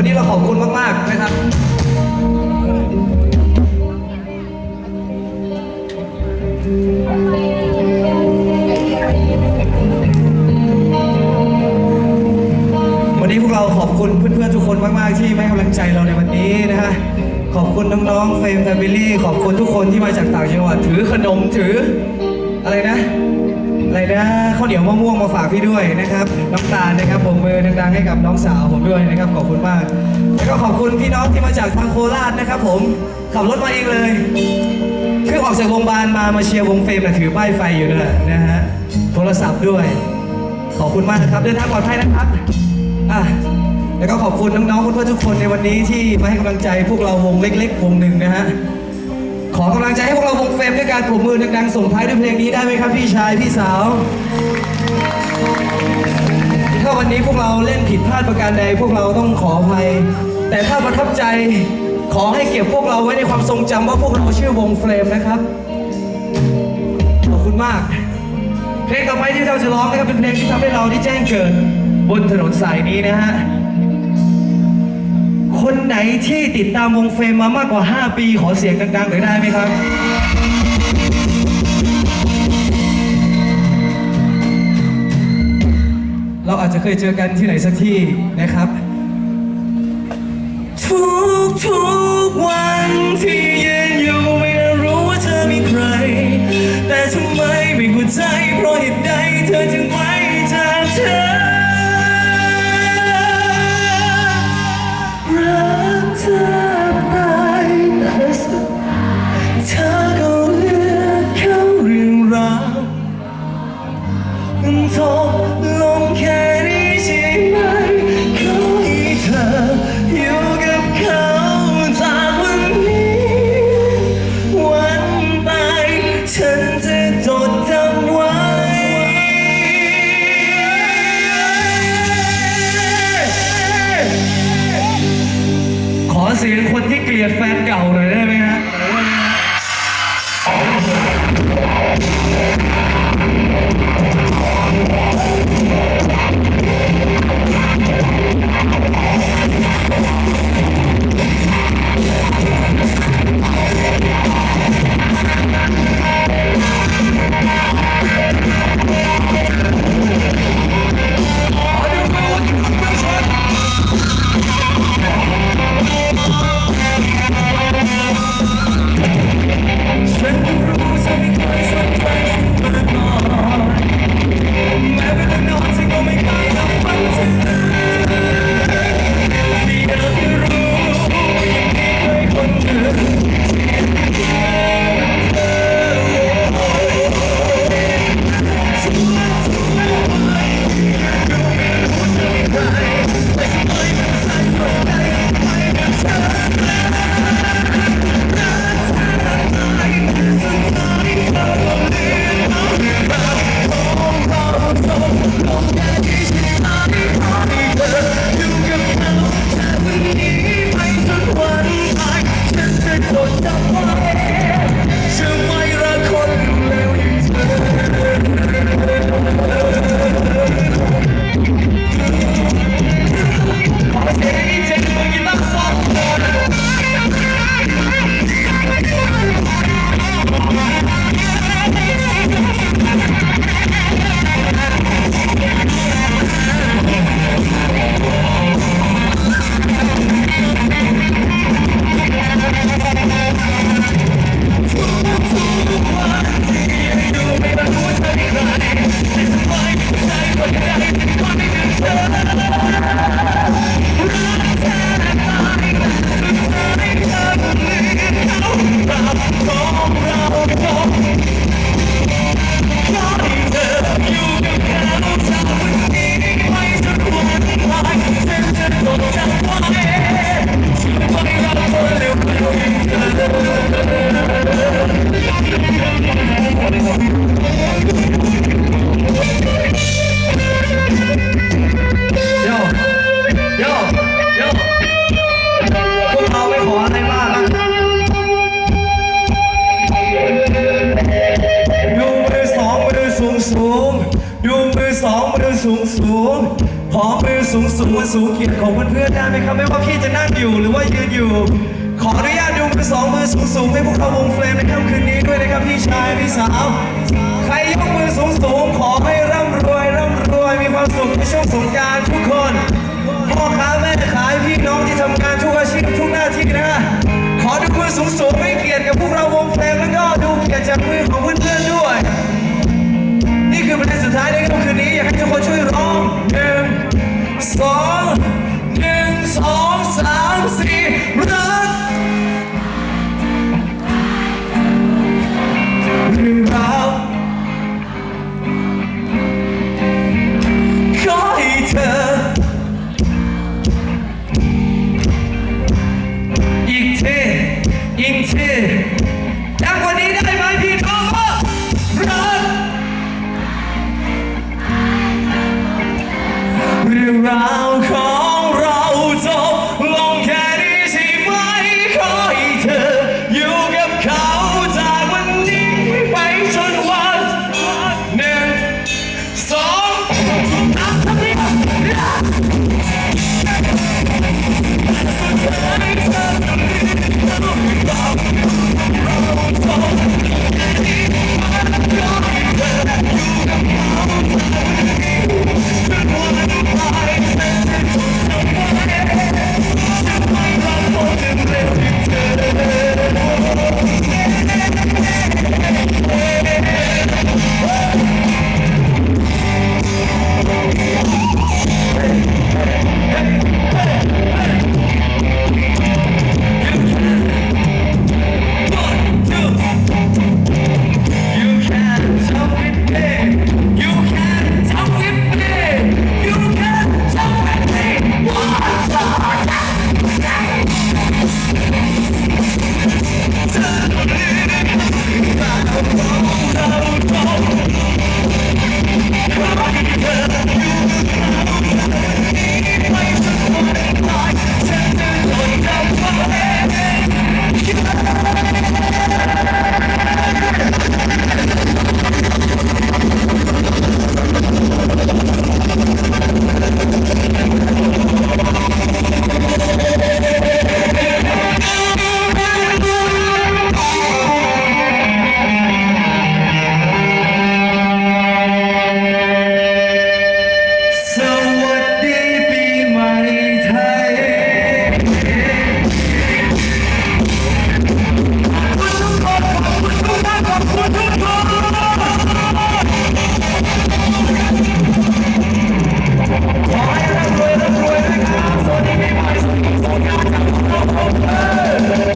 วันนี้เราขอบคุณมากๆนะครับวันนี้พวกเราขอบคุณเพื่อนๆทุกคนมากๆ ที่ให้กำลังใจเราในวันนี้นะฮะขอบคุณน้องๆเฟรมแฟมิลี่ขอบคุณทุกคนที่มาจากต่างจังหวัดถือขนมถืออะไรนะ อะไรนะข้าวเหนียวมะม่วงมาฝากพี่ด้วยนะครับน้ำตาลนะครับผมมือดังๆให้กับน้องสาวผมด้วยนะครับขอบคุณมาก แล้วก็ขอบคุณพี่น้องที่มาจากทางโคราชนะครับ ผมขับรถมาเองเลยคือออกจากโรงพยาบาลมามาเชียร์วงเฟรมนะถือป้ายไฟอยู่ด้วยนะฮะโทรศัพท์ด้วย ขอบคุณมากนะครับเดินทางปลอดภัยนะครับอะแล้วก็ขอบคุณน้องๆเพื่อนๆทุกคนในวันนี้ที่มาให้กำลังใจพวกเราวงเล็ก ๆ วงหนึ่งนะฮะ ขอกำลังใจให้พวกเราวงเฟรมด้วยการปรบมือดังๆส่งท้ายด้วยเพลงนี้ได้ไหมครับพี่ชายพี่สาว ถ้าวันนี้พวกเราเล่นผิดพลาดประการใดพวกเราต้องขออภัย แต่ถ้าประทับใจขอให้เก็บพวกเราไว้ในความทรงจำว่าพวกเราชื่อวงเฟรมนะครับ ขอบคุณมาก เพลงต่อไปที่เราจะร้องนะครับเป็นเพลงที่ทำให้เราได้แจ้งเกิดบนถนนสายนี้นะฮะ ไหนที่ติดตามวงเฟรมมามากกว่า 5 ปีขอเสียงดังๆหน่อยได้ไหมครับ เราอาจจะเคยเจอกันที่ไหนสักที่นะครับ ทุกทุกๆวันที่ยืนอยู่ไม่รู้ว่าเธอมีใคร แต่ทำไมไม่เข้าใจเพราะเหตุใดเธอจึง เสียงคนที่เกลียดแฟนเก่าหน่อยได้ไหมฮะ สูงสูงสูงเกียรติของเพื่อนๆได้ไหมครับ ไม่ว่าพี่จะนั่งอยู่หรือว่ายืนอยู่ ขออนุญาตดูมือสองมือสูงสูงให้พวกเราวงเฟรมในค่ำคืนนี้ด้วยนะครับพี่ชายพี่สาว ใครยกมือสูงสูงขอให้ร่ำรวยร่ำรวยมีความสุขในช่วงสงกรารทุกคนพ่อค้าแม่ขายพี่น้องที่ทำงานทุกอาชีพทุกหน้าที่นะขอดูมือสูงสูงให้เกียรติกับพวกเราวงเฟรมแล้วก็ดูเกียรติจากมือของเพื่อนๆด้วย นี่คือประเด็นสุดท้ายในค่ำคืนนี้อยากให้ทุกคนช่วยร้องหนึ่ง สองหนึ่งสองสามสี่รักเรื่องราวขอให้เธอ อีกทีอีกที around.